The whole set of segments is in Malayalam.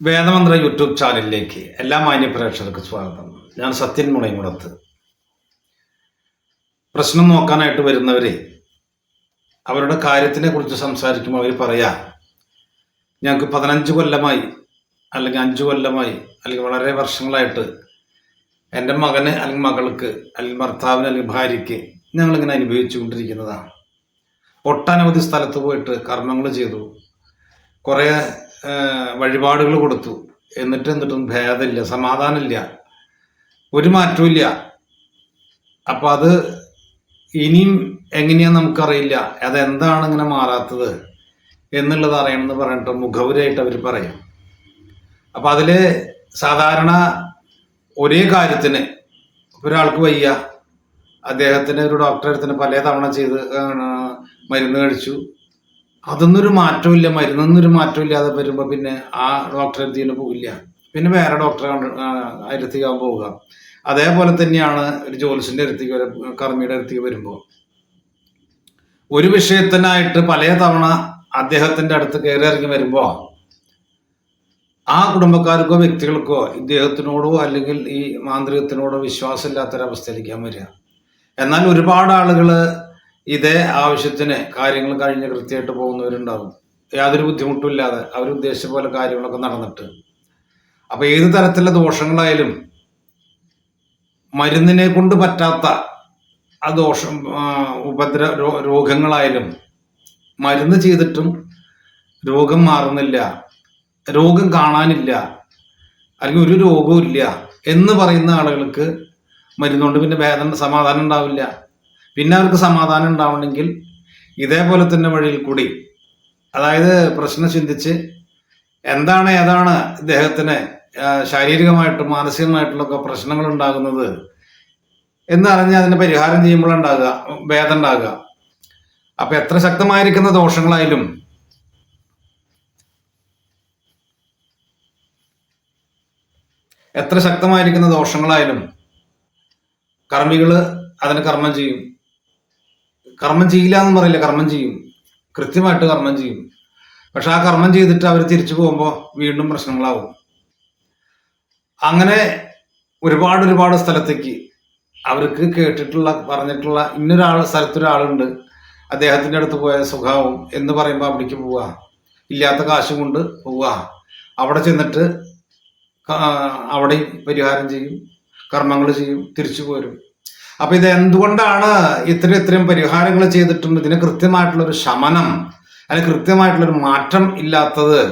വേദമന്ത്ര യൂട്യൂബ് ചാനലിലേക്ക് എല്ലാ മാന്യ പ്രേക്ഷകർക്ക് സ്വാഗതം. ഞാൻ സത്യൻ മുളയങ്കുളത്ത് പ്രശ്നം നോക്കാനായിട്ട് വരുന്നവരെ അവരുടെ കാര്യത്തിനെ കുറിച്ച് സംസാരിക്കുമ്പോൾ അവർ പറയാ ഞങ്ങൾക്ക് പതിനഞ്ച് കൊല്ലമായി അല്ലെങ്കിൽ അഞ്ച് കൊല്ലമായി അല്ലെങ്കിൽ വളരെ വർഷങ്ങളായിട്ട് എന്റെ മകന് അല്ലെങ്കിൽ മകൾക്ക് അല്ലെങ്കിൽ ഭർത്താവിന് അല്ലെങ്കിൽ ഭാര്യയ്ക്ക് ഞങ്ങളിങ്ങനെ അനുഭവിച്ചു കൊണ്ടിരിക്കുന്നതാണ് ഒട്ടനവധി സ്ഥലത്ത് പോയിട്ട് കർമ്മങ്ങൾ ചെയ്തു. കുറേ വഴിപാടുകൾ കൊടുത്തു. എന്നിട്ട് എന്നിട്ടും ഭേദമില്ല സമാധാനമില്ല. ഒരു മാറ്റമില്ല അപ്പം അത് ഇനിയും എങ്ങനെയാന്ന് നമുക്കറിയില്ല. അതെന്താണ് ഇങ്ങനെ മാറാത്തത് എന്നുള്ളത് അറിയണമെന്ന് പറഞ്ഞിട്ട് മുഖവുരായിട്ട് അവർ പറയും. അപ്പം അതിൽ സാധാരണ ഒരേ കാര്യത്തിന് ഒരാൾക്ക് വയ്യ. അദ്ദേഹത്തിന് ഒരു ഡോക്ടറെ അടുത്തിന് പല തവണ ചെയ്ത് മരുന്ന് കഴിച്ചു. അതൊന്നൊരു മാറ്റമില്ല മരുന്നൊന്നൊരു മാറ്റമില്ലാതെ വരുമ്പോൾ പിന്നെ ആ ഡോക്ടറെ അടുത്തേക്ക് പോകില്ല പിന്നെ വേറെ ഡോക്ടറെ കണ്ട് അടുത്തേക്കാവും പോവുക. അതേപോലെ തന്നെയാണ് ഒരു ജോലിസിന്റെ അടുത്തേക്ക് വരെ കർമ്മിയുടെ അടുത്തേക്ക് വരുമ്പോൾ ഒരു വിഷയത്തിനായിട്ട് പല തവണ അദ്ദേഹത്തിന്റെ അടുത്ത് കയറി ഇറങ്ങി വരുമ്പോൾ ആ കുടുംബക്കാർക്കോ വ്യക്തികൾക്കോ ഇദ്ദേഹത്തിനോടോ അല്ലെങ്കിൽ ഈ മാന്ത്രികത്തിനോടോ വിശ്വാസമില്ലാത്തൊരവസ്ഥയിലേക്കാൻ വരിക. എന്നാൽ ഒരുപാട് ആളുകൾ ഇതേ ആവശ്യത്തിന് കാര്യങ്ങൾ കഴിഞ്ഞ് കൃത്യമായിട്ട് പോകുന്നവരുണ്ടാവും. യാതൊരു ബുദ്ധിമുട്ടും ഇല്ലാതെ അവർ ഉദ്ദേശിച്ച പോലെ കാര്യങ്ങളൊക്കെ നടന്നിട്ട്. അപ്പൊ ഏത് തരത്തിലുള്ള ദോഷങ്ങളായാലും മരുന്നിനെ കൊണ്ട് പറ്റാത്ത ആ ദോഷം ഉപദ്ര രോഗങ്ങളായാലും മരുന്ന് ചെയ്തിട്ടും രോഗം മാറുന്നില്ല രോഗം കാണാനില്ല അല്ലെങ്കിൽ ഒരു രോഗവും ഇല്ല എന്ന് പറയുന്ന ആളുകൾക്ക് മരുന്നുകൊണ്ട് പിന്നെ വേദന സമാധാനം ഉണ്ടാവില്ല. പിന്നെ അവർക്ക് സമാധാനം ഉണ്ടാവണമെങ്കിൽ ഇതേപോലെ തന്നെ വഴിയിൽ കൂടി അതായത് പ്രശ്നം ചിന്തിച്ച് എന്താണ് ഏതാണ് ഇദ്ദേഹത്തിന് ശാരീരികമായിട്ടും മാനസികമായിട്ടുള്ളൊക്കെ പ്രശ്നങ്ങൾ ഉണ്ടാകുന്നത് എന്നറിഞ്ഞ് അതിന് പരിഹാരം ചെയ്യുമ്പോഴുണ്ടാകുക ഭേദം ഉണ്ടാകുക. അപ്പൊ എത്ര ശക്തമായിരിക്കുന്ന ദോഷങ്ങളായാലും എത്ര ശക്തമായിരിക്കുന്ന ദോഷങ്ങളായാലും കർമ്മികൾ അതിന് കർമ്മം ചെയ്യും. കർമ്മം ചെയ്യില്ല എന്ന് പറയില്ല കർമ്മം ചെയ്യും. കൃത്യമായിട്ട് കർമ്മം ചെയ്യും. പക്ഷെ ആ കർമ്മം ചെയ്തിട്ട് അവർ തിരിച്ചു പോകുമ്പോൾ വീണ്ടും പ്രശ്നങ്ങളാവും. അങ്ങനെ ഒരുപാട് ഒരുപാട് സ്ഥലത്തേക്ക് അവർക്ക് കേട്ടിട്ടുള്ള പറഞ്ഞിട്ടുള്ള ഇന്നൊരാൾ സ്ഥലത്തൊരാളുണ്ട്. അദ്ദേഹത്തിന്റെ അടുത്ത് പോയ സുഖാവും എന്ന് പറയുമ്പോൾ അവിടേക്ക് പോവുക ഇല്ലാത്ത കാശും കൊണ്ട് പോവുക അവിടെ ചെന്നിട്ട് അവിടെ പരിഹാരം ചെയ്യും കർമ്മങ്ങൾ ചെയ്യും തിരിച്ചു പോരും. അപ്പൊ ഇത് എന്തുകൊണ്ടാണ് ഇത്രയും ഇത്രയും പരിഹാരങ്ങൾ ചെയ്തിട്ടും ഇതിന് കൃത്യമായിട്ടുള്ള ഒരു ശമനം അല്ലെങ്കിൽ കൃത്യമായിട്ടുള്ള ഒരു മാറ്റം ഇല്ലാത്തത്.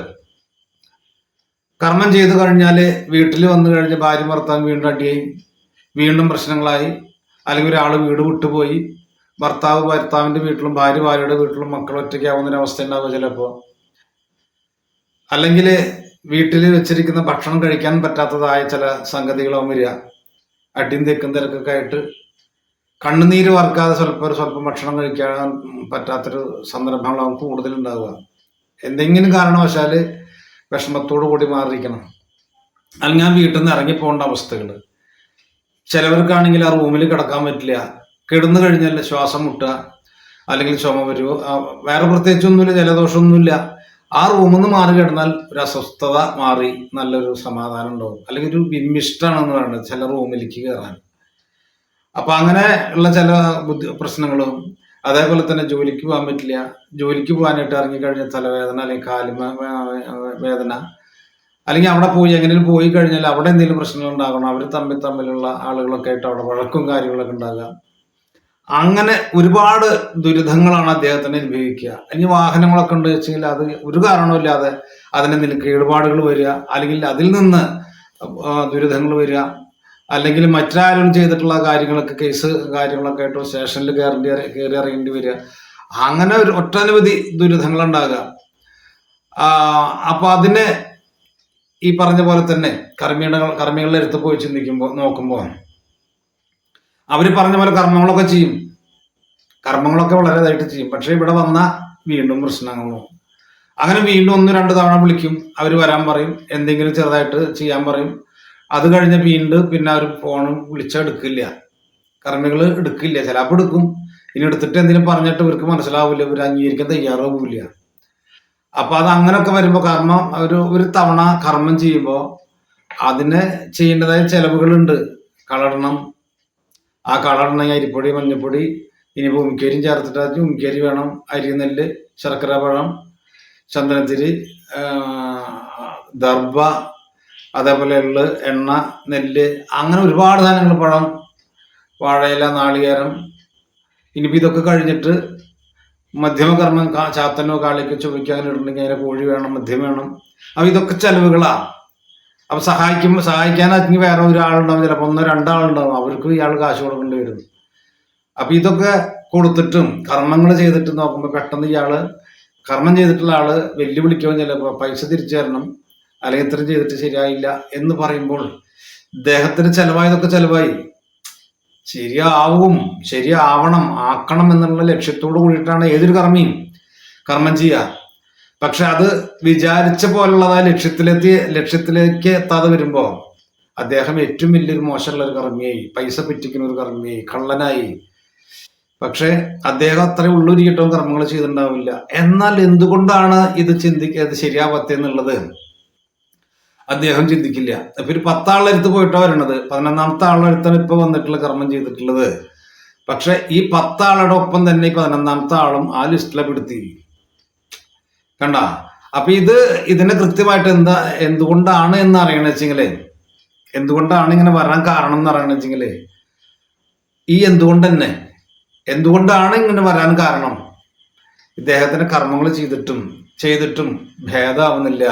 കർമ്മം ചെയ്തു കഴിഞ്ഞാൽ വീട്ടിൽ വന്നു കഴിഞ്ഞ് ഭാര്യ ഭർത്താവ് വീണ്ടും അടിയായി വീണ്ടും പ്രശ്നങ്ങളായി. അല്ലെങ്കിൽ ഒരാൾ വീട് വിട്ടുപോയി ഭർത്താവ് ഭർത്താവിന്റെ വീട്ടിലും ഭാര്യ ഭാര്യയുടെ വീട്ടിലും മക്കൾ ഒറ്റയ്ക്കാവുന്നൊരവസ്ഥ ഉണ്ടാവുക ചിലപ്പോൾ അല്ലെങ്കിൽ വീട്ടിൽ വെച്ചിരിക്കുന്ന ഭക്ഷണം കഴിക്കാൻ പറ്റാത്തതായ ചില സംഗതികളാവും വരിക. അടിയും തെക്കും തിരക്കൊക്കെ ആയിട്ട് കണ്ണുനീര് വറക്കാതെ സ്വല്പം ഒരു സ്വല്പം ഭക്ഷണം കഴിക്കാൻ പറ്റാത്തൊരു സന്ദർഭങ്ങളാവും കൂടുതലുണ്ടാവുക. എന്തെങ്കിലും കാരണവശാൽ വിഷമത്തോടു കൂടി മാറിയിരിക്കണം. അല്ലെങ്കിൽ ഞാൻ വീട്ടിൽ നിന്ന് ഇറങ്ങി പോകേണ്ട അവസ്ഥകൾ ചിലവർക്കാണെങ്കിൽ ആ റൂമിൽ കിടക്കാൻ പറ്റില്ല. കിടന്നു കഴിഞ്ഞാൽ ശ്വാസം മുട്ടുക അല്ലെങ്കിൽ ചുമ വരുമോ വേറെ പ്രത്യേകിച്ചൊന്നുമില്ല ജലദോഷമൊന്നുമില്ല. ആ റൂമിൽ നിന്ന് മാറി കിടന്നാൽ ഒരു അസ്വസ്ഥത മാറി നല്ലൊരു സമാധാനം ഉണ്ടാവും. അല്ലെങ്കിൽ ഒരു വിമ്മിഷ്ടാണെന്ന് പറയുന്നത് ചില റൂമിലേക്ക് കയറാൻ. അപ്പൊ അങ്ങനെ ഉള്ള ചില പ്രശ്നങ്ങളും അതേപോലെ തന്നെ ജോലിക്ക് പോകാൻ പറ്റില്ല. ജോലിക്ക് പോകാനായിട്ട് ഇറങ്ങിക്കഴിഞ്ഞാൽ തലവേദന അല്ലെങ്കിൽ കാൽ വേദന. അല്ലെങ്കിൽ അവിടെ പോയി എങ്ങനെയും പോയി കഴിഞ്ഞാൽ അവിടെ എന്തെങ്കിലും പ്രശ്നങ്ങൾ ഉണ്ടാകണം അവർ തമ്മിൽ തമ്മിലുള്ള ആളുകളൊക്കെ ആയിട്ട് അവിടെ വഴക്കും കാര്യങ്ങളൊക്കെ ഉണ്ടാകുക അങ്ങനെ ഒരുപാട് ദുരിതങ്ങളാണ് അദ്ദേഹത്തിന് അനുഭവിക്കുക. ഇനി വാഹനങ്ങളൊക്കെ ഉണ്ട് വെച്ചെങ്കിൽ അത് ഒരു കാരണവുമില്ലാതെ അതിന് എന്തെങ്കിലും കേടുപാടുകൾ വരിക. അല്ലെങ്കിൽ അതിൽ നിന്ന് ദുരിതങ്ങൾ വരിക. അല്ലെങ്കിൽ മറ്റാരും ചെയ്തിട്ടുള്ള കാര്യങ്ങളൊക്കെ കേസ് കാര്യങ്ങളൊക്കെ ആയിട്ട് സ്റ്റേഷനിൽ കയറേണ്ടി കയറി ഇറങ്ങേണ്ടി വരിക. അങ്ങനെ ഒരു ഒട്ടനവധി ദുരിതങ്ങൾ ഉണ്ടാകുക അപ്പൊ അതിനെ ഈ പറഞ്ഞ പോലെ തന്നെ കർമ്മിയുടെ കർമ്മികളുടെ അടുത്ത് പോയി ചിന്തിക്കുമ്പോൾ നോക്കുമ്പോൾ അവർ പറഞ്ഞ പോലെ കർമ്മങ്ങളൊക്കെ ചെയ്യും. കർമ്മങ്ങളൊക്കെ വളരെ ഇതായിട്ട് ചെയ്യും. പക്ഷേ ഇവിടെ വന്ന വീണ്ടും പ്രശ്നങ്ങളും. അങ്ങനെ വീണ്ടും ഒന്ന് രണ്ട് തവണ വിളിക്കും. അവർ വരാൻ പറയും. എന്തെങ്കിലും ചെറുതായിട്ട് ചെയ്യാൻ പറയും. അത് കഴിഞ്ഞ വീണ്ടും പിന്നെ അവർ ഫോൺ വിളിച്ചെടുക്കില്ല കർമ്മികൾ എടുക്കില്ല. ചിലപ്പോൾ എടുക്കും. ഇനി എടുത്തിട്ട് എന്തെങ്കിലും പറഞ്ഞിട്ട് ഇവർക്ക് മനസ്സിലാവില്ല. ഇവർ അംഗീകരിക്കാൻ തയ്യാറാവില്ല. അപ്പൊ അത് അങ്ങനെയൊക്കെ വരുമ്പോൾ കർമ്മം ഒരു ഒരു തവണ കർമ്മം ചെയ്യുമ്പോൾ അതിന് ചെയ്യേണ്ടതായ ചെലവുകളുണ്ട്. കളടണം. ആ കളടണമെങ്കിൽ അരിപ്പൊടി മഞ്ഞപ്പൊടി ഇനി ഉമിക്കേരിയും ചേർത്തിട്ട് ഉമിക്കേരി വേണം. അരി നെല്ല് ശർക്കര പഴം ചന്ദനത്തിരി ദർഭ അതേപോലെ എള്ള് എണ്ണ നെല്ല് അങ്ങനെ ഒരുപാട് സാധനങ്ങൾ പഴം വാഴയില നാളികേരം. ഇനിയിപ്പോൾ ഇതൊക്കെ കഴിഞ്ഞിട്ട് മധ്യമകർമ്മം കർമ്മം ചാത്തനോ കാളിക്കോ ചുവയ്ക്കാനോ ഇടണമെങ്കിൽ അതിന് കോഴി വേണം മദ്യം വേണം. അപ്പം ഇതൊക്കെ ചെലവുകളാണ് അപ്പം സഹായിക്കുമ്പോൾ സഹായിക്കാനാണെങ്കിൽ വേറെ ഒരാളുണ്ടാവും. ചിലപ്പോൾ ഒന്നോ രണ്ടാളുണ്ടാവും. അവർക്ക് ഇയാൾ കാശ് കൊടുക്കേണ്ടി വരും. അപ്പം ഇതൊക്കെ കൊടുത്തിട്ടും കർമ്മങ്ങൾ ചെയ്തിട്ട് നോക്കുമ്പോൾ പെട്ടെന്ന് ഇയാൾ കർമ്മം ചെയ്തിട്ടുള്ള ആൾ വെല്ലുവിളിക്കുകയും ചിലപ്പോൾ പൈസ തിരിച്ചു തരണം. ഇത്രയും ചെയ്തിട്ട് ശരിയായില്ല എന്ന് പറയുമ്പോൾ ഇദ്ദേഹത്തിന് ചെലവായതൊക്കെ ചെലവായി. ശരിയാവും ശരിയാവണം ആക്കണം എന്നുള്ള ലക്ഷ്യത്തോട് കൂടിയിട്ടാണ് ഏതൊരു കർമ്മിയും കർമ്മം ചെയ്യുക. പക്ഷെ അത് വിചാരിച്ച പോലുള്ളതായ ലക്ഷ്യത്തിലെത്തി ലക്ഷ്യത്തിലേക്ക് എത്താതെ വരുമ്പോൾ അദ്ദേഹം ഏറ്റവും വലിയൊരു മോശമുള്ള ഒരു കർമ്മിയായി പൈസ പറ്റിക്കുന്ന ഒരു കർമ്മിയായി കള്ളനായി. പക്ഷെ അദ്ദേഹം അത്ര കിട്ടവും കർമ്മങ്ങൾ ചെയ്തിട്ടുണ്ടാവില്ല. എന്നാൽ എന്തുകൊണ്ടാണ് ഇത് ചിന്തിക്കുക ഇത് ശരിയാവാത്ത എന്നുള്ളത്? അദ്ദേഹം ചിന്തിക്കില്ല. അപ്പൊ ഒരു പത്താളെടുത്ത് പോയിട്ടാ വരണത് പതിനൊന്നാമത്തെ ആളെടുത്താണ് ഇപ്പൊ വന്നിട്ടുള്ള കർമ്മം ചെയ്തിട്ടുള്ളത്. പക്ഷെ ഈ പത്താളുടെ ഒപ്പം തന്നെ ഈ പതിനൊന്നാമത്തെ ആളും ആ ലിസ്റ്റിലെ പെടുത്തി. കണ്ട? അപ്പൊ ഇത് ഇതിനെ കൃത്യമായിട്ട് എന്താ എന്തുകൊണ്ടാണ് എന്ന് അറിയണ വെച്ചെങ്കിലേ എന്തുകൊണ്ടാണ് ഇങ്ങനെ വരാൻ കാരണം എന്ന് അറിയണ വെച്ചെങ്കിലേ ഈ എന്തുകൊണ്ട് തന്നെ എന്തുകൊണ്ടാണ് ഇങ്ങനെ വരാൻ കാരണം? ഇദ്ദേഹത്തിന്റെ കർമ്മങ്ങൾ ചെയ്തിട്ടും ചെയ്തിട്ടും ഭേദമാവുന്നില്ല.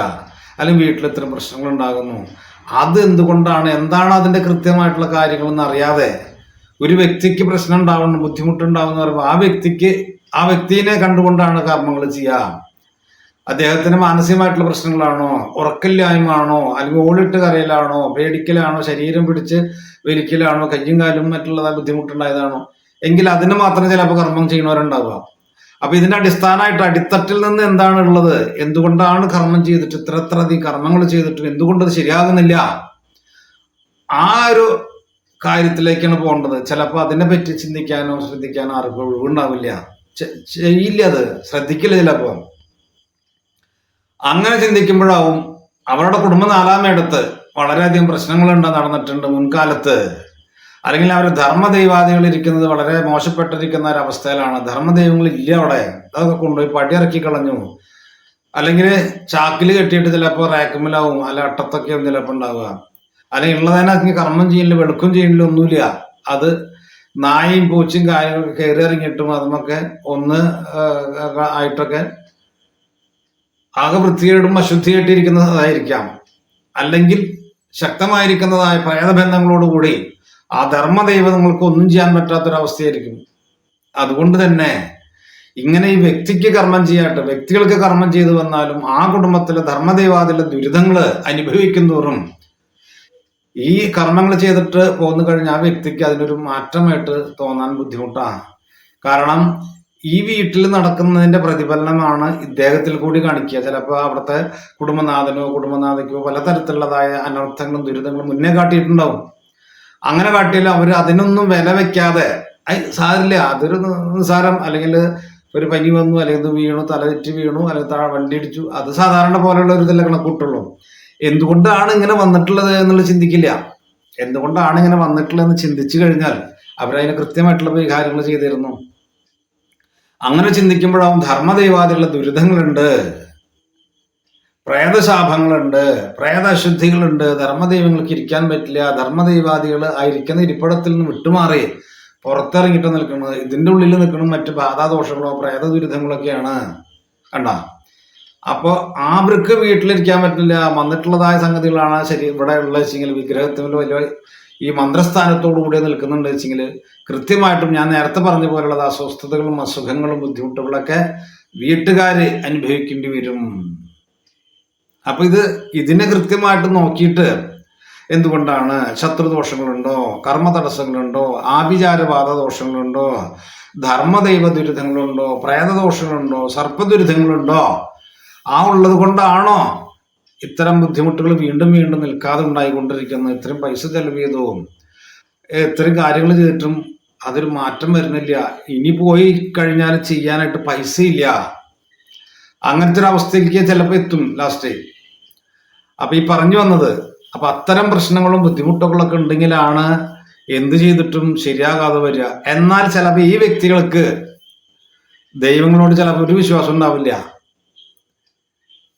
അല്ലെങ്കിൽ വീട്ടിൽ ഇത്തരം പ്രശ്നങ്ങൾ ഉണ്ടാകുന്നു അത് എന്തുകൊണ്ടാണ്? എന്താണ് അതിന്റെ കൃത്യമായിട്ടുള്ള കാര്യങ്ങളെന്ന് അറിയാതെ ഒരു വ്യക്തിക്ക് പ്രശ്നം ഉണ്ടാവുന്നു ബുദ്ധിമുട്ടുണ്ടാവുന്ന പറയുമ്പോൾ ആ വ്യക്തിക്ക് ആ വ്യക്തിനെ കണ്ടുകൊണ്ടാണ് കർമ്മങ്ങൾ ചെയ്യുക. അദ്ദേഹത്തിന് മാനസികമായിട്ടുള്ള പ്രശ്നങ്ങളാണോ? ഉറക്കില്ലായ്മ ആണോ അല്ലെങ്കിൽ ഓളിട്ട് കരയിലാണോ? പേടിക്കലാണോ? ശരീരം പിടിച്ച് വലിക്കലാണോ കയ്യും കാലും മറ്റുള്ളതായ ബുദ്ധിമുട്ടുണ്ടായതാണോ? എങ്കിൽ അതിന് മാത്രം ചിലപ്പോൾ കർമ്മം ചെയ്യുന്നവരുണ്ടാവുക. അപ്പൊ ഇതിന്റെ അടിസ്ഥാനമായിട്ട് അടിത്തട്ടിൽ നിന്ന് എന്താണ് ഉള്ളത്? എന്തുകൊണ്ടാണ് കർമ്മം ചെയ്തിട്ട് ഇത്ര ഇത്ര അധികം കർമ്മങ്ങൾ ചെയ്തിട്ടും എന്തുകൊണ്ട് അത് ശരിയാകുന്നില്ല? ആ ഒരു കാര്യത്തിലേക്കാണ് പോകേണ്ടത്. ചിലപ്പോൾ അതിനെ പറ്റി ചിന്തിക്കാനോ ശ്രദ്ധിക്കാനോ ആർക്കും ഒഴിവുണ്ടാവില്ല. ചെയ്യില്ല അത്. ശ്രദ്ധിക്കില്ല ചിലപ്പോ. അങ്ങനെ ചിന്തിക്കുമ്പോഴാവും അവരുടെ കുടുംബം നാലാമയിടത്ത് വളരെയധികം പ്രശ്നങ്ങളുണ്ട് നടന്നിട്ടുണ്ട് മുൻകാലത്ത്. അല്ലെങ്കിൽ അവർ ധർമ്മദൈവാദികൾ ഇരിക്കുന്നത് വളരെ മോശപ്പെട്ടിരിക്കുന്ന ഒരു അവസ്ഥയിലാണ്. ധർമ്മദൈവങ്ങൾ ഇല്ല അവിടെ. അതൊക്കെ കൊണ്ടുപോയി പടിയിറക്കി കളഞ്ഞു. അല്ലെങ്കിൽ ചാക്കിൽ കെട്ടിയിട്ട് ചിലപ്പോൾ റാക്കുമിലാവും അല്ല അട്ടത്തൊക്കെയാവും ചിലപ്പോൾ ഉണ്ടാവുക. അല്ലെങ്കിൽ ഉള്ളതിനകത്ത് കർമ്മം ചെയ്യലില്ല വെളുക്കും ചെയ്യലില്ല ഒന്നുമില്ല. അത് നായയും പൂച്ചയും കാര്യങ്ങളൊക്കെ കയറി ഇറങ്ങിയിട്ടും അതുമൊക്കെ ഒന്ന് ആയിട്ടൊക്കെ ആകെ വൃത്തികേടും അശുദ്ധിയായിട്ടിരിക്കുന്നതായിരിക്കാം. അല്ലെങ്കിൽ ശക്തമായിരിക്കുന്നതായ പ്രേതബന്ധങ്ങളോടുകൂടി ആ ധർമ്മദൈവങ്ങൾക്ക് ഒന്നും ചെയ്യാൻ പറ്റാത്തൊരവസ്ഥയായിരിക്കും. അതുകൊണ്ട് തന്നെ ഇങ്ങനെ ഈ വ്യക്തിക്ക് കർമ്മം ചെയ്യാട്ട് വ്യക്തികൾക്ക് കർമ്മം ചെയ്തു വന്നാലും ആ കുടുംബത്തിലെ ധർമ്മദൈവാദിലെ ദുരിതങ്ങൾ അനുഭവിക്കുന്നതോറും ഈ കർമ്മങ്ങൾ ചെയ്തിട്ട് പോന്നു കഴിഞ്ഞാൽ ആ വ്യക്തിക്ക് അതിനൊരു മാറ്റമായിട്ട് തോന്നാൻ ബുദ്ധിമുട്ടാണ്. കാരണം ഈ വീട്ടിൽ നടക്കുന്നതിന്റെ പ്രതിഫലനമാണ് ഇദ്ദേഹത്തിൽ കൂടി കാണിക്കുക. ചിലപ്പോൾ അവിടുത്തെ കുടുംബനാഥനോ കുടുംബനാഥയ്ക്കോ പലതരത്തിലുള്ളതായ അനർത്ഥങ്ങളും ദുരിതങ്ങളും മുന്നേ കാട്ടിയിട്ടുണ്ടാവും. അങ്ങനെ കാട്ടിയാലും അവർ അതിനൊന്നും വില വെക്കാതെ സാരില്ല അതൊരു നിസാരം. അല്ലെങ്കിൽ ഒരു പനി വന്നു അല്ലെങ്കിൽ ഇത് വീണു തലതെറ്റി വീണു അല്ലെങ്കിൽ താഴെ വണ്ടി ഇടിച്ചു. അത് സാധാരണ പോലെയുള്ള ഒരു ഇതല്ല കണക്കൂട്ടുള്ളൂ എന്തുകൊണ്ടാണ് ഇങ്ങനെ വന്നിട്ടുള്ളത് എന്നുള്ളത് ചിന്തിക്കില്ല. എന്തുകൊണ്ടാണ് ഇങ്ങനെ വന്നിട്ടുള്ളതെന്ന് ചിന്തിച്ചു കഴിഞ്ഞാൽ അവരതിന് കൃത്യമായിട്ടുള്ള പരിഹാരങ്ങൾ ചെയ്തിരുന്നു. അങ്ങനെ ചിന്തിക്കുമ്പോഴാവും ധർമ്മദൈവാദികളുടെ ദുരിതങ്ങളുണ്ട്. പ്രേതശാപങ്ങളുണ്ട് പ്രേതശുദ്ധികളുണ്ട് ധർമ്മദൈവങ്ങൾക്ക് ഇരിക്കാൻ പറ്റില്ല ധർമ്മദൈവാദികൾ ആ ഇരിക്കുന്ന ഇരിപ്പിടത്തിൽ നിന്ന് വിട്ടുമാറി പുറത്തിറങ്ങിയിട്ട് നിൽക്കുന്നത് ഇതിന്റെ ഉള്ളിൽ നിൽക്കുന്ന മറ്റ് ബാധാദോഷങ്ങളോ പ്രേത ദുരിതങ്ങളൊക്കെയാണ് കണ്ട? അപ്പോൾ ആ വൃക്ക് വീട്ടിലിരിക്കാൻ പറ്റില്ല വന്നിട്ടുള്ളതായ സംഗതികളാണ് ശരി ഇവിടെ ഉള്ള വെച്ചെങ്കിൽ വിഗ്രഹത്തിൽ വലിയ ഈ മന്ത്രസ്ഥാനത്തോടു കൂടി നിൽക്കുന്നുണ്ട് വെച്ചെങ്കിൽ കൃത്യമായിട്ടും ഞാൻ നേരത്തെ പറഞ്ഞ പോലുള്ളത് അസ്വസ്ഥതകളും അസുഖങ്ങളും ബുദ്ധിമുട്ടുകളൊക്കെ വീട്ടുകാർ അനുഭവിക്കേണ്ടി വരും. അപ്പൊ ഇത് ഇതിനെ കൃത്യമായിട്ട് നോക്കിയിട്ട് എന്തുകൊണ്ടാണ് ശത്രുദോഷങ്ങളുണ്ടോ കർമ്മ തടസ്സങ്ങളുണ്ടോ ആഭിചാരവാദ ദോഷങ്ങളുണ്ടോ ധർമ്മദൈവ ദുരിതങ്ങളുണ്ടോ പ്രേതദോഷങ്ങളുണ്ടോ സർപ്പദുരിതങ്ങളുണ്ടോ? ആ ഉള്ളത് കൊണ്ടാണോ ഇത്തരം ബുദ്ധിമുട്ടുകൾ വീണ്ടും വീണ്ടും നിൽക്കാതെ ഉണ്ടായിക്കൊണ്ടിരിക്കുന്നത്? ഇത്രയും പൈസ ചെലവ് ചെയ്തതും ഇത്രയും കാര്യങ്ങൾ ചെയ്തിട്ടും അതൊരു മാറ്റം വരുന്നില്ല. ഇനി പോയി കഴിഞ്ഞാൽ ചെയ്യാനായിട്ട് പൈസ ഇല്ല അങ്ങനത്തെ ഒരു അവസ്ഥയിലേക്ക് ചിലപ്പോൾ എത്തും ലാസ്റ്റ്. അപ്പൊ ഈ പറഞ്ഞു വന്നത് അപ്പൊ അത്തരം പ്രശ്നങ്ങളും ബുദ്ധിമുട്ടുകളൊക്കെ ഉണ്ടെങ്കിലാണ് എന്ത് ചെയ്തിട്ടും ശരിയാകാതെ വരിക. എന്നാൽ ചിലപ്പോൾ ഈ വ്യക്തികൾക്ക് ദൈവങ്ങളോട് ചിലപ്പോൾ ഒരു വിശ്വാസം ഉണ്ടാവില്ല.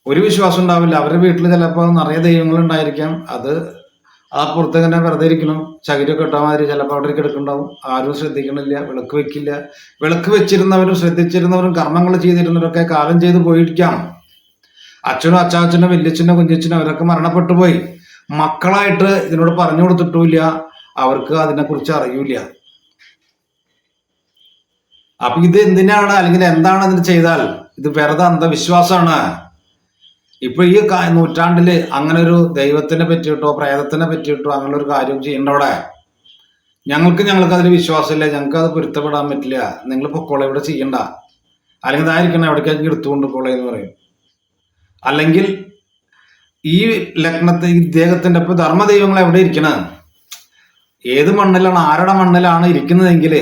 ഒരു വിശ്വാസം ഉണ്ടാവില്ല. അവരുടെ വീട്ടിൽ ചിലപ്പോൾ നിറയെ ദൈവങ്ങൾ ഉണ്ടായിരിക്കാം. അത് ആ പുറത്ത് തന്നെ വെറുതെ ഇരിക്കണം. ചകിരൊക്കെ ഇട്ടാൽ മാതിരി ചിലപ്പോൾ അവിടെ കിടക്കുന്നുണ്ടാവും ആരും ശ്രദ്ധിക്കണില്ല. വിളക്ക് വെക്കില്ല. വിളക്ക് വെച്ചിരുന്നവരും ശ്രദ്ധിച്ചിരുന്നവരും കർമ്മങ്ങൾ ചെയ്തിരുന്നവരൊക്കെ കാലം ചെയ്ത് പോയിരിക്കാം. അച്ഛനും അച്ചാച്ചനും വല്യച്ഛനും കുഞ്ഞച്ഛനും അവരൊക്കെ മരണപ്പെട്ടു പോയി. മക്കളായിട്ട് ഇതിനോട് പറഞ്ഞു കൊടുത്തിട്ടുമില്ല. അവർക്ക് അതിനെക്കുറിച്ച് അറിയൂല അപ്പൊ ഇത് എന്തിനാണ് അല്ലെങ്കിൽ എന്താണ് ഇതിന് ചെയ്താൽ? ഇത് വെറുതെ അന്ധവിശ്വാസമാണ്. ഇപ്പൊ ഈ നൂറ്റാണ്ടിൽ അങ്ങനെ ഒരു ദൈവത്തിനെ പറ്റിയിട്ടോ പ്രേതത്തിനെ പറ്റിയിട്ടോ അങ്ങനെ ഒരു കാര്യം ചെയ്യണ്ടവിടെ ഞങ്ങൾക്ക് ഞങ്ങൾക്ക് അതിൽ വിശ്വാസമില്ല. ഞങ്ങൾക്ക് അത് പൊരുത്തപ്പെടാൻ പറ്റില്ല. നിങ്ങൾ പൊക്കോളെ ഇവിടെ ചെയ്യണ്ട. അല്ലെങ്കിൽ ഇതായിരിക്കണം എവിടേക്കാണെങ്കിൽ എടുത്തുകൊണ്ട് പോളെ എന്ന് പറയും. അല്ലെങ്കിൽ ഈ ലഗ്നത്തെ ഈ ഇദ്ദേഹത്തിന്റെ ഇപ്പൊ ധർമ്മദൈവങ്ങൾ എവിടെ ഇരിക്കണത്? ഏത് മണ്ണിലാണ് ആരുടെ മണ്ണിലാണ് ഇരിക്കുന്നതെങ്കിൽ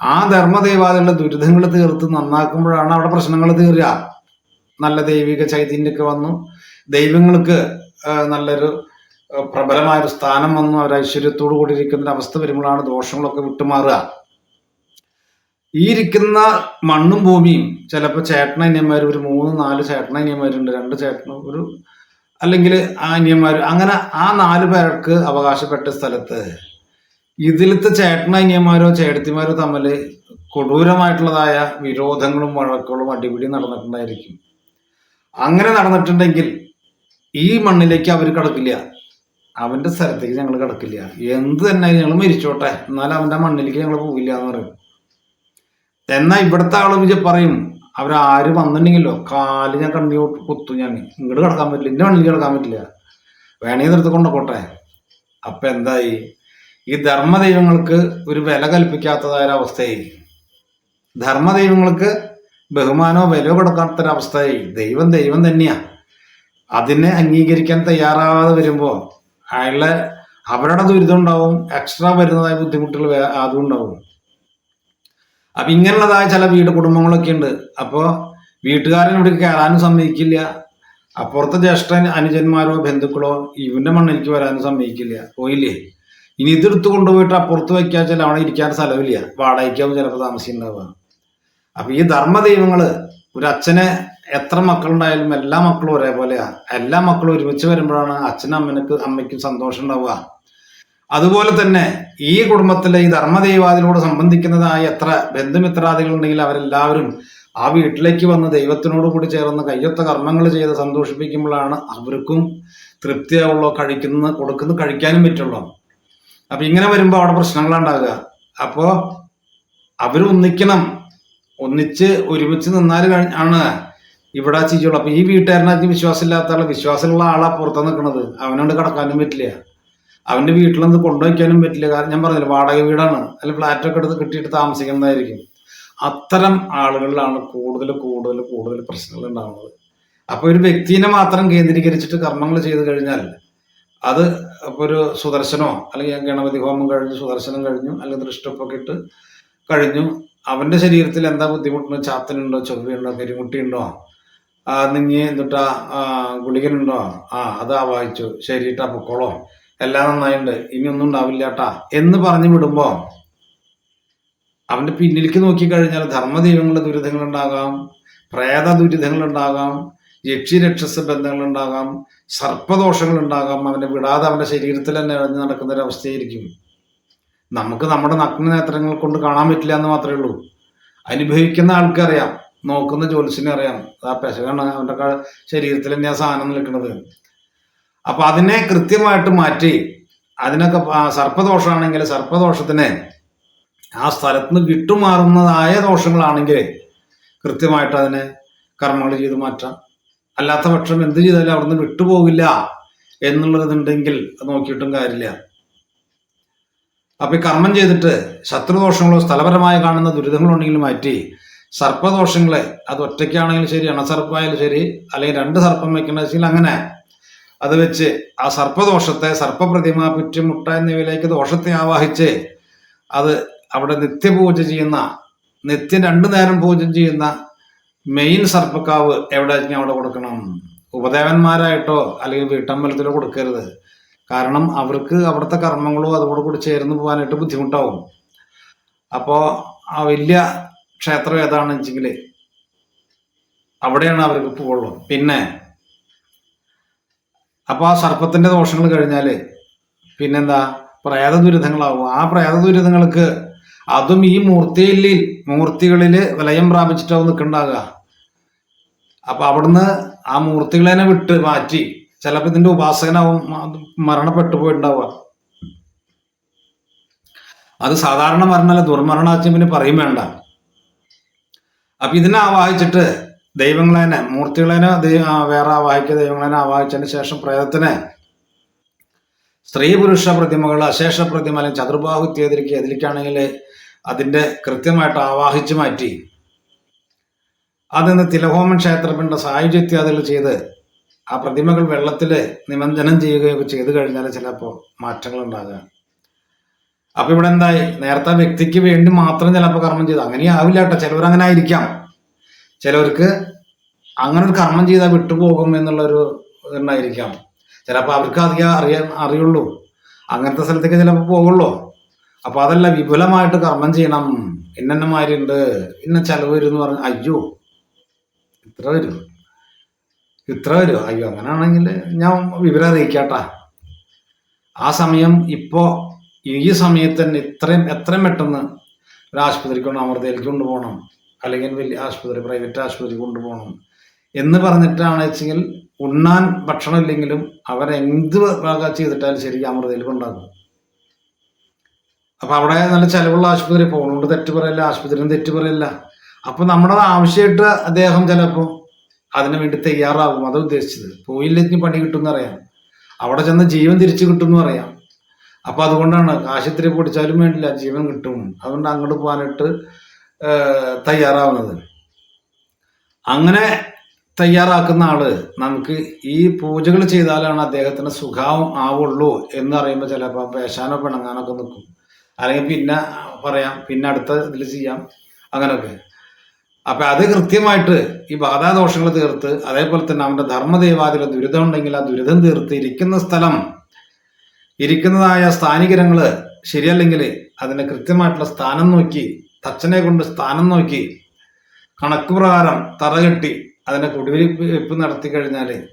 ആ ധർമ്മദൈവാദികളുടെ ദുരിതങ്ങൾ തീർത്ത് നന്നാക്കുമ്പോഴാണ് അവിടെ പ്രശ്നങ്ങൾ തീരുക. നല്ല ദൈവിക ചൈതന്യമൊക്കെ വന്നു. ദൈവങ്ങൾക്ക് നല്ലൊരു പ്രബലമായൊരു സ്ഥാനം വന്നു. അവർ ഐശ്വര്യത്തോടു കൂടി ഇരിക്കുന്ന ഒരു അവസ്ഥ വരുമ്പോഴാണ് ദോഷങ്ങളൊക്കെ വിട്ടുമാറുക. ഈ ഇരിക്കുന്ന മണ്ണും ഭൂമിയും ചിലപ്പോൾ ചേട്ടനന്യന്മാർ ഒരു മൂന്ന് നാല് ചേട്ടനന്യന്മാരുണ്ട് രണ്ട് ചേട്ടനും ഒരു അല്ലെങ്കിൽ ആ അന്യന്മാർ അങ്ങനെ ആ നാല് പേർക്ക് അവകാശപ്പെട്ട സ്ഥലത്ത് ഇതിലത്തെ ചേട്ടനന്യന്മാരോ ചേട്ടത്തിമാരോ തമ്മിൽ കൊടൂരമായിട്ടുള്ളതായ വിരോധങ്ങളും വഴക്കുകളും അടിപിടിയും നടന്നിട്ടുണ്ടായിരിക്കും. അങ്ങനെ നടന്നിട്ടുണ്ടെങ്കിൽ ഈ മണ്ണിലേക്ക് അവർ കടക്കില്ല. അവന്റെ സ്ഥലത്തേക്ക് ഞങ്ങൾ കടക്കില്ല. എന്ത് തന്നെ ഞങ്ങൾ മരിച്ചോട്ടെ. എന്നാലും അവന്റെ മണ്ണിലേക്ക് ഞങ്ങൾ പോവില്ല എന്ന് പറയും. എന്നാൽ ഇവിടുത്തെ ആൾ വിജയ പറയും അവരാര് വന്നിട്ടുണ്ടെങ്കിലോ കാൽ ഞാൻ കണ്ണി കുത്തു ഞാൻ. ഇങ്ങോട്ട് കിടക്കാൻ പറ്റില്ല. ഇന്റെ മണ്ണിലേക്ക് കിടക്കാൻ പറ്റില്ല. വേണമെങ്കിൽ നിർത്തി കൊണ്ടോട്ടെ അപ്പൊ എന്തായി? ഈ ധർമ്മദൈവങ്ങൾക്ക് ഒരു വില കൽപ്പിക്കാത്തതായ ഒരവസ്ഥയായി ധർമ്മദൈവങ്ങൾക്ക് ബഹുമാനോ വിലയോ കൊടുക്കാത്തൊരവസ്ഥയായി ദൈവം ദൈവം തന്നെയാ. അതിനെ അംഗീകരിക്കാൻ തയ്യാറാവാതെ വരുമ്പോ അയാളെ അവരുടെ ദുരിതം ഉണ്ടാവും എക്സ്ട്രാ വരുന്നതായ ബുദ്ധിമുട്ടുകൾ അതും ഉണ്ടാവും. അപ്പൊ ഇങ്ങനെയുള്ളതായ ചില വീട് കുടുംബങ്ങളൊക്കെ ഉണ്ട്. അപ്പോ വീട്ടുകാരൻ ഇവിടെ കയറാനും സമ്മതിക്കില്ല. അപ്പുറത്തെ ജ്യേഷ്ഠൻ അനുജന്മാരോ ബന്ധുക്കളോ ഇവന്റെ മണ്ണിലേക്ക് വരാനും സമ്മതിക്കില്ല. പോയില്ലേ? ഇനി ഇതെടുത്ത് കൊണ്ടുപോയിട്ട് അപ്പുറത്ത് വയ്ക്കാൻ ചില അവിടെ ഇരിക്കാൻ സ്ഥലമില്ല. വാടകയ്ക്കാവും ചിലപ്പോൾ താമസിക്കുന്നുണ്ടാവുക അപ്പൊ ഈ ധർമ്മ ദൈവങ്ങൾ ഒരു അച്ഛനെ എത്ര മക്കളുണ്ടായാലും എല്ലാ മക്കളും ഒരേപോലെയാ. എല്ലാ മക്കളും ഒരുമിച്ച് വരുമ്പോഴാണ് അച്ഛനും അമ്മനക്ക് അമ്മയ്ക്കും സന്തോഷം ഉണ്ടാവുക. അതുപോലെ തന്നെ ഈ കുടുംബത്തിലെ ഈ ധർമ്മദൈവാദികളോട് സംബന്ധിക്കുന്നതായ എത്ര ബന്ധുമിത്രാദികൾ ഉണ്ടെങ്കിൽ അവരെല്ലാവരും ആ വീട്ടിലേക്ക് വന്ന് ദൈവത്തിനോട് കൂടി ചേർന്ന് കയ്യൊത്ത കർമ്മങ്ങൾ ചെയ്ത് സന്തോഷിപ്പിക്കുമ്പോഴാണ് അവർക്കും തൃപ്തിയാവുള്ളൂ കഴിക്കുന്ന കൊടുക്കുന്ന കഴിക്കാനും പറ്റുള്ളൂ. അപ്പൊ ഇങ്ങനെ വരുമ്പോൾ അവിടെ പ്രശ്നങ്ങളുണ്ടാകുക അപ്പോ അവരൊന്നിക്കണം ഒന്നിച്ച് ഒരുമിച്ച് നിന്നാൽ ആണ് ഇവിടെ ചെയ്യുള്ളൂ അപ്പൊ ഈ വീട്ടുകാരനാക്കി വിശ്വാസമില്ലാത്ത ആളെ വിശ്വാസമുള്ള ആളാ പുറത്ത് നിൽക്കുന്നത് അവനോട് കടക്കാനും പറ്റില്ല. അവന്റെ വീട്ടിലൊന്ന് കൊണ്ടുവയ്ക്കാനും പറ്റില്ല. കാരണം ഞാൻ പറഞ്ഞില്ല വാടക വീടാണ്. അല്ലെങ്കിൽ ഫ്ലാറ്റൊക്കെ എടുത്ത് കിട്ടിയിട്ട് താമസിക്കുന്നതായിരിക്കും. അത്തരം ആളുകളിലാണ് കൂടുതൽ കൂടുതൽ കൂടുതൽ പ്രശ്നങ്ങൾ ഉണ്ടാകുന്നത് അപ്പൊ ഒരു വ്യക്തിനെ മാത്രം കേന്ദ്രീകരിച്ചിട്ട് കർമ്മങ്ങൾ ചെയ്തു കഴിഞ്ഞാൽ അത് ഇപ്പൊ ഒരു സുദർശനോ അല്ലെങ്കിൽ ഗണപതി ഹോമം കഴിഞ്ഞു സുദർശനം കഴിഞ്ഞു അല്ലെങ്കിൽ ദൃഷ്ടപ്പൊക്കെ ഇട്ട് കഴിഞ്ഞു അവന്റെ ശരീരത്തിൽ എന്താ ബുദ്ധിമുട്ടുണ്ടോ? ചാത്തനുണ്ടോ? ചൊവ്വയുണ്ടോ? കരിമുട്ടിയുണ്ടോ? നിങ്ങി എന്നിട്ടാ ഗുളികനുണ്ടോ? ആ അതാ വായിച്ചു. ശരിട്ടാ പൊക്കോളോ എല്ലാം നന്നായിണ്ട്. ഇനി ഒന്നും ഉണ്ടാവില്ല കേട്ടാ എന്ന് പറഞ്ഞു വിടുമ്പോ അവന്റെ പിന്നിലേക്ക് നോക്കിക്കഴിഞ്ഞാൽ ധർമ്മദൈവങ്ങളുടെ ദുരിതങ്ങൾ ഉണ്ടാകാം പ്രേത ദുരിതങ്ങൾ ഉണ്ടാകാം യക്ഷി രക്ഷസ ബന്ധങ്ങൾ ഉണ്ടാകാം സർപ്പദോഷങ്ങൾ ഉണ്ടാകാം അവനെ വിടാതെ അവന്റെ ശരീരത്തിൽ തന്നെ ഇഴഞ്ഞു നടക്കുന്ന ഒരു അവസ്ഥയായിരിക്കും നമുക്ക് നമ്മുടെ നഗ്ന നേത്രങ്ങൾ കൊണ്ട് കാണാൻ പറ്റില്ല എന്ന് മാത്രമേ ഉള്ളൂ. അനുഭവിക്കുന്ന ആൾക്കറിയാം നോക്കുന്ന ജോലിസിനെ അറിയാം ആ പെശകാണ് അവന്റെ ശരീരത്തിൽ തന്നെ ആ സാധനം നിൽക്കുന്നത്. അപ്പൊ അതിനെ കൃത്യമായിട്ട് മാറ്റി അതിനൊക്കെ സർപ്പദോഷമാണെങ്കിൽ സർപ്പദോഷത്തിനെ ആ സ്ഥലത്ത് നിന്ന് വിട്ടുമാറുന്നതായ ദോഷങ്ങളാണെങ്കിൽ കൃത്യമായിട്ട് അതിനെ കർമ്മങ്ങൾ ചെയ്ത് മാറ്റാം. അല്ലാത്ത പക്ഷം എന്ത് ചെയ്താലും അവിടുന്ന് വിട്ടുപോകില്ല എന്നുള്ളതുണ്ടെങ്കിൽ അത് നോക്കിയിട്ടും കാര്യമില്ല. അപ്പൊ ഈ കർമ്മം ചെയ്തിട്ട് ശത്രുദോഷങ്ങളോ സ്ഥലപരമായി കാണുന്ന ദുരിതങ്ങളുണ്ടെങ്കിൽ മാറ്റി സർപ്പദോഷങ്ങളെ അത് ഒറ്റയ്ക്കാണെങ്കിലും ശരി അണസർപ്പമായാലും ശരി അല്ലെങ്കിൽ രണ്ട് സർപ്പം വെക്കണമെന്ന് അങ്ങനെ അത് വെച്ച് ആ സർപ്പദോഷത്തെ സർപ്പപ്രതിമ പുറ്റിമുട്ട എന്നിവയിലേക്ക് ദോഷത്തെ ആവാഹിച്ച് അത് അവിടെ നിത്യപൂജ ചെയ്യുന്ന നിത്യം രണ്ടു നേരം പൂജ ചെയ്യുന്ന മെയിൻ സർപ്പക്കാവ് എവിടെ അവിടെ കൊടുക്കണം? ഉപദേവന്മാരായിട്ടോ അല്ലെങ്കിൽ വീട്ടമ്പലത്തിലോ കൊടുക്കരുത്. കാരണം അവർക്ക് അവിടുത്തെ കർമ്മങ്ങളോ അതോട് കൂടി ചേർന്ന് പോകാനായിട്ട് ബുദ്ധിമുട്ടാവും. അപ്പോ ആ വലിയ ക്ഷേത്രം ഏതാണെന്ന് വെച്ചെങ്കിൽ അവിടെയാണ് അവർക്ക് പോകുള്ളൂ പിന്നെ അപ്പോൾ ആ സർപ്പത്തിന്റെ ദോഷങ്ങൾ കഴിഞ്ഞാൽ പിന്നെന്താ? പ്രേത ദുരിതങ്ങളാവും. ആ പ്രേത ദുരിതങ്ങൾക്ക് അതും ഈ മൂർത്തിയിൽ മൂർത്തികളിൽ വിലയം പ്രാപിച്ചിട്ടാവും നിൽക്കണ്ടാകുക അപ്പൊ അവിടുന്ന് ആ മൂർത്തികളെ വിട്ട് മാറ്റി ചിലപ്പോൾ ഇതിന്റെ ഉപാസകനാവും മരണപ്പെട്ടു പോയിട്ടുണ്ടാവുക അത് സാധാരണ മരണമല്ല ദുർമരണാച്ചും പിന്നെ പറയും വേണ്ട. അപ്പൊ ഇതിനെ ആവാഹിച്ചിട്ട് ദൈവങ്ങളെനെ തന്നെ മൂർത്തികളെ വേറെ ആവാഹിക്കുക ദൈവങ്ങളെ ആവാഹിച്ചതിന് ശേഷം പ്രേതത്തിനെ സ്ത്രീ പുരുഷ പ്രതിമകൾ അശേഷ പ്രതിമ അല്ലെങ്കിൽ ചതുർബാഹു തീയതിരിക്കുക അതിലേക്കാണെങ്കിൽ അതിന്റെ കൃത്യമായിട്ട് ആവാഹിച്ചു മാറ്റി. അതിന്ന് തിലഹോമൻ ക്ഷേത്രത്തിന്റെ സായുജ്യത്യാദികൾ ചെയ്ത് ആ പ്രതിമകൾ വെള്ളത്തിൽ നിമഞ്ജനം ചെയ്യുകയൊക്കെ ചെയ്തു കഴിഞ്ഞാൽ ചിലപ്പോൾ മാറ്റങ്ങൾ ഉണ്ടാകുക അപ്പൊ ഇവിടെ എന്തായി? നേരത്തെ വ്യക്തിക്ക് വേണ്ടി മാത്രം ചിലപ്പോൾ കർമ്മം ചെയ്തു. അങ്ങനെ ആവില്ല കേട്ടോ. ചിലവർ അങ്ങനെ ആയിരിക്കാം. ചിലവർക്ക് അങ്ങനെ ഒരു കർമ്മം ചെയ്താൽ വിട്ടുപോകും എന്നുള്ളൊരു ഇതുണ്ടായിരിക്കാം. ചിലപ്പോൾ അവർക്ക് അധികം അറിയാൻ അറിയുള്ളൂ. അങ്ങനത്തെ സ്ഥലത്തേക്ക് ചിലപ്പോൾ പോകുള്ളൂ. അപ്പൊ അതല്ല വിപുലമായിട്ട് കർമ്മം ചെയ്യണം. ഇന്നന്നമാരുണ്ട് ഇന്ന ചെലവ് വരും എന്ന് പറഞ്ഞ അയ്യോ ഇത്ര വരും. ഇത്ര വരും. അയ്യോ അങ്ങനെയാണെങ്കിൽ ഞാൻ വിവരം അറിയിക്കാട്ടാ. ആ സമയം ഇപ്പോ ഈ സമയത്ത് തന്നെ ഇത്രയും എത്രയും പെട്ടെന്ന് ഒരു ആശുപത്രിക്ക് കൊണ്ട് അമൃതയിലേക്ക് കൊണ്ടുപോകണം. അല്ലെങ്കിൽ വലിയ ആശുപത്രി പ്രൈവറ്റ് ആശുപത്രി കൊണ്ടുപോകണം എന്ന് പറഞ്ഞിട്ടാണ് വെച്ചെങ്കിൽ ഉണ്ണാൻ ഭക്ഷണം ഇല്ലെങ്കിലും അവരെന്ത് വക ചെയ്തിട്ടാലും ശരി അമൃതയിൽ കൊണ്ടാക്കും. അപ്പൊ അവിടെ നല്ല ചിലവുള്ള ആശുപത്രി പോകണോണ്ട് തെറ്റ് പറയില്ല ആശുപത്രിയും തെറ്റ് പറയില്ല. അപ്പൊ നമ്മുടെ ആവശ്യമായിട്ട് അദ്ദേഹം ചിലപ്പോൾ അതിനു വേണ്ടി തയ്യാറാകും. അത് ഉദ്ദേശിച്ചത്. പോയില്ലെങ്കിൽ പണി കിട്ടും അറിയാം. അവിടെ ചെന്ന് ജീവൻ തിരിച്ചു കിട്ടും എന്ന് അറിയാം അപ്പൊ അതുകൊണ്ടാണ് ആശുപത്രി പൊടിച്ചാലും വേണ്ടില്ല ജീവൻ കിട്ടും. അതുകൊണ്ട് അങ്ങോട്ട് പോകാനായിട്ട് തയ്യാറാവുന്നത്. അങ്ങനെ തയ്യാറാക്കുന്ന ആൾ നമുക്ക് ഈ പൂജകൾ ചെയ്താലാണ് അദ്ദേഹത്തിന് സുഖം ആവുള്ളൂ എന്ന് പറയുമ്പോൾ ചിലപ്പോൾ പേശാനോ പിണങ്ങാനൊക്കെ നിൽക്കും അല്ലെങ്കിൽ പിന്നെ പറയാം പിന്നെ അടുത്ത ഇതിൽ ചെയ്യാം അങ്ങനെയൊക്കെ അപ്പൊ അത് കൃത്യമായിട്ട് ഈ ബാധാദോഷങ്ങൾ തീർത്ത് അതേപോലെ തന്നെ അവന്റെ ധർമ്മദേവാദികളെ ദുരിതം ഉണ്ടെങ്കിൽ ആ ദുരിതം തീർത്ത് ഇരിക്കുന്ന സ്ഥലം ഇരിക്കുന്നതായ സ്ഥാനീകരങ്ങൾ ശരിയല്ലെങ്കിൽ അതിന് കൃത്യമായിട്ടുള്ള സ്ഥാനം നോക്കി തച്ചനെ കൊണ്ട് സ്ഥാനം നോക്കി കണക്ക് പ്രകാരം തറകെട്ടി അതിനെ കുടിവെപ്പ് നടത്തി കഴിഞ്ഞാൽ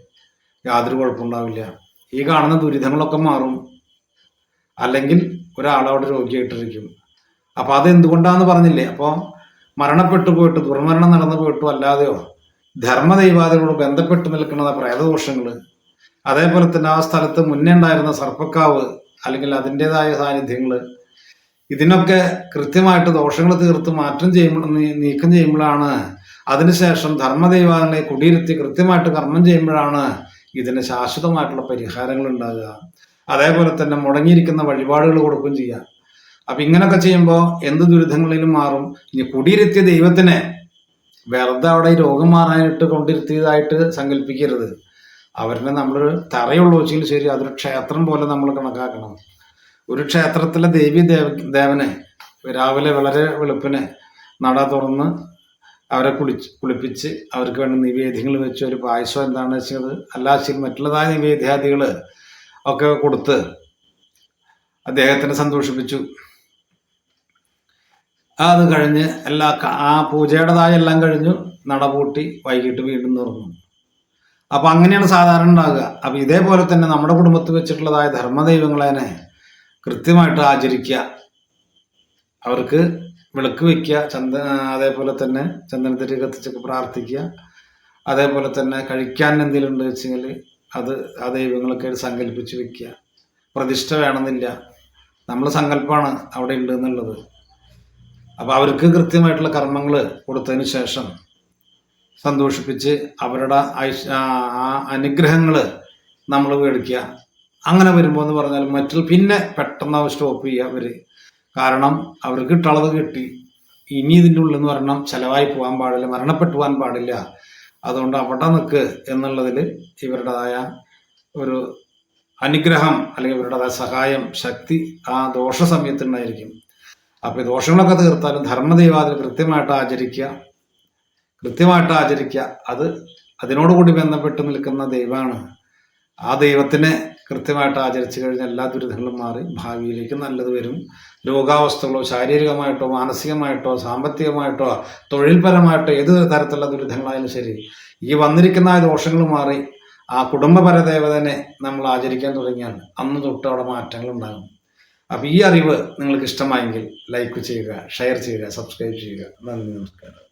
യാതൊരു കുഴപ്പമുണ്ടാവില്ല. ഈ കാണുന്ന ദുരിതങ്ങളൊക്കെ മാറും. അല്ലെങ്കിൽ ഒരാളവിടെ രോഗിയായിട്ടിരിക്കും. അപ്പോൾ അത് എന്തുകൊണ്ടാന്ന് പറഞ്ഞില്ലേ? അപ്പോൾ മരണപ്പെട്ടു പോയിട്ട് ദുർമരണം നടന്നു പോയിട്ടോ അല്ലാതെയോ ധർമ്മദൈവാദികളോട് ബന്ധപ്പെട്ട് നിൽക്കുന്ന പ്രേതദോഷങ്ങൾ. അതേപോലെ തന്നെ ആ സ്ഥലത്ത് മുന്നേ ഉണ്ടായിരുന്ന സർപ്പക്കാവ് അല്ലെങ്കിൽ അതിന്റെതായ സാന്നിധ്യങ്ങൾ ഇതിനൊക്കെ കൃത്യമായിട്ട് ദോഷങ്ങൾ തീർത്ത് മാറ്റം ചെയ്യുമ്പോൾ നീക്കം ചെയ്യുമ്പോഴാണ്. അതിനുശേഷം ധർമ്മദൈവങ്ങളെ കുടിയിരുത്തി കൃത്യമായിട്ട് കർമ്മം ചെയ്യുമ്പോഴാണ് ഇതിന് ശാശ്വതമായിട്ടുള്ള പരിഹാരങ്ങൾ ഉണ്ടാകുക. അതേപോലെ തന്നെ മുടങ്ങിയിരിക്കുന്ന വഴിപാടുകൾ കൊടുക്കുകയും ചെയ്യാം അപ്പൊ ഇങ്ങനൊക്കെ ചെയ്യുമ്പോൾ എന്ത് ദുരിതങ്ങളിലും മാറും. ഇനി കുടിയിരുത്തിയ ദൈവത്തിനെ വെറുതെ അവിടെ രോഗം മാറാനായിട്ട് കൊണ്ടിരുത്തിയതായിട്ട് സങ്കല്പിക്കരുത്. അവരിനെ നമ്മൾ തറയുള്ള വെച്ചെങ്കിൽ ശരി അതൊരു ക്ഷേത്രം പോലെ നമ്മൾ കണക്കാക്കണം. ഒരു ക്ഷേത്രത്തിലെ ദേവി ദേവ ദേവനെ രാവിലെ വളരെ വെളുപ്പിനെ നട തുറന്ന് അവരെ കുളിച്ച് കുളിപ്പിച്ച് അവർക്ക് വേണ്ട നിവേദ്യങ്ങൾ വെച്ച് ഒരു പായസം എന്താണ് വെച്ചത്? അല്ലാശി മറ്റുള്ളതായ നിവേദ്യാദികൾ ഒക്കെ കൊടുത്ത് അദ്ദേഹത്തിനെ സന്തോഷിപ്പിച്ചു. അത് കഴിഞ്ഞ് എല്ലാ ആ പൂജയുടേതായ എല്ലാം കഴിഞ്ഞു. നട പൂട്ടി വൈകിട്ട് വീണ്ടും തുറന്നു. അപ്പൊ അങ്ങനെയാണ് സാധാരണ ഉണ്ടാകുക അപ്പൊ ഇതേപോലെ തന്നെ നമ്മുടെ കുടുംബത്തിൽ വെച്ചിട്ടുള്ളതായ ധർമ്മദൈവങ്ങളെ കൃത്യമായിട്ട് ആചരിക്കുക. അവർക്ക് വിളക്ക് വെക്കുക ചന്ദ അതേപോലെ തന്നെ ചന്ദനത്തിരി കത്തിച്ചൊക്കെ പ്രാർത്ഥിക്കുക. അതേപോലെ തന്നെ കഴിക്കാൻ എന്തെങ്കിലും ഉണ്ട് വെച്ചെങ്കിൽ അത് ആ ദൈവങ്ങളൊക്കെ സങ്കല്പിച്ച് വെക്കുക. പ്രതിഷ്ഠ വേണമെന്നില്ല. നമ്മൾ സങ്കല്പമാണ് അവിടെ ഉണ്ട് എന്നുള്ളത്. അപ്പൊ അവർക്ക് കൃത്യമായിട്ടുള്ള കർമ്മങ്ങൾ കൊടുത്തതിന് ശേഷം സന്തോഷിപ്പിച്ച് അവരുടെ ആ അനുഗ്രഹങ്ങൾ നമ്മൾ മേടിക്കുക. അങ്ങനെ വരുമ്പോൾ എന്ന് പറഞ്ഞാൽ മറ്റുള്ള പിന്നെ പെട്ടെന്ന് അവർ സ്റ്റോപ്പ് ചെയ്യുക അവർ. കാരണം അവർക്ക് കിട്ടുള്ളത് കിട്ടി. ഇനി ഇതിന്റെ ഉള്ളിൽ നിന്ന് പറഞ്ഞാൽ ചെലവായി പോകാൻ പാടില്ല മരണപ്പെട്ടു പോകാൻ പാടില്ല. അതുകൊണ്ട് അവിടെ നിൽക്ക് എന്നുള്ളതിൽ ഇവരുടേതായ ഒരു അനുഗ്രഹം അല്ലെങ്കിൽ ഇവരുടേതായ സഹായം ശക്തി ആ ദോഷ സമയത്തുണ്ടായിരിക്കും അപ്പൊ ഈ ദോഷങ്ങളൊക്കെ തീർത്താലും ധർമ്മദൈവാദി കൃത്യമായിട്ട് ആചരിക്കുക. കൃത്യമായിട്ട് ആചരിക്കുക. അത് അതിനോടുകൂടി ബന്ധപ്പെട്ട് നിൽക്കുന്ന ദൈവമാണ്. ആ ദൈവത്തിനെ കൃത്യമായിട്ട് ആചരിച്ചു കഴിഞ്ഞാൽ എല്ലാ ദുരിതങ്ങളും മാറി ഭാവിയിലേക്ക് നല്ലത് വരും. രോഗാവസ്ഥകളോ ശാരീരികമായിട്ടോ മാനസികമായിട്ടോ സാമ്പത്തികമായിട്ടോ തൊഴിൽപരമായിട്ടോ ഏത് തരത്തിലുള്ള ദുരിതങ്ങളായാലും ശരി ഈ വന്നിരിക്കുന്ന ദോഷങ്ങൾ മാറി ആ കുടുംബപരദേവതനെ നമ്മൾ ആചരിക്കാൻ തുടങ്ങിയാൽ അന്ന് തൊട്ട് അവിടെ മാറ്റങ്ങൾ ഉണ്ടാകും. അപ്പോൾ ഈ അറിവ് നിങ്ങൾക്ക് ഇഷ്ടമായെങ്കിൽ ലൈക്ക് ചെയ്യുക ഷെയർ ചെയ്യുക സബ്സ്ക്രൈബ് ചെയ്യുക. നന്ദി നമസ്കാരം.